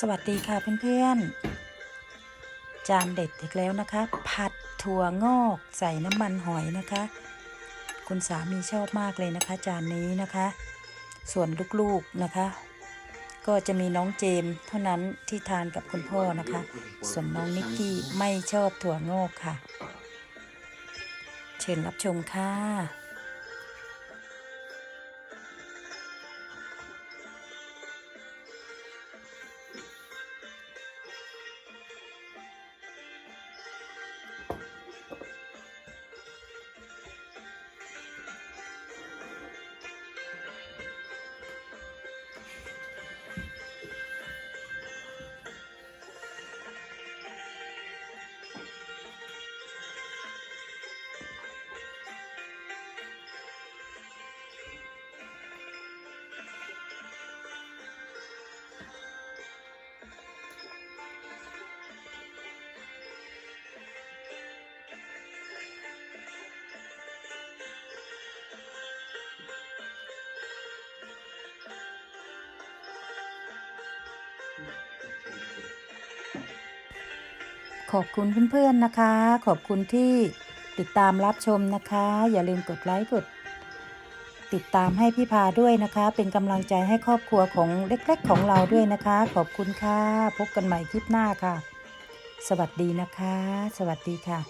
สวัสดีค่ะเพื่อนๆ จานเด็ดอีกแล้วนะคะ ผัดถั่วงอกใส่น้ำมันหอยนะคะ คุณสามีชอบมากเลยนะคะ จานนี้นะคะ ส่วนลูกๆนะคะ ก็จะมีน้องเจมส์เท่านั้นที่ทานกับคุณพ่อนะคะ ส่วนน้องนิกกี้ไม่ชอบถั่วงอกค่ะ เชิญรับชมค่ะ ขอบคุณเพื่อนๆนะคะ ขอบคุณที่ติดตามรับชมนะคะ อย่าลืมกดไลค์กด ติดตามให้พี่พาด้วยนะคะ เป็นกำลังใจให้ครอบครัวของเล็กๆของเราด้วยนะคะ ขอบคุณค่ะ พบกันใหม่คลิปหน้าค่ะ สวัสดีนะคะ สวัสดีค่ะ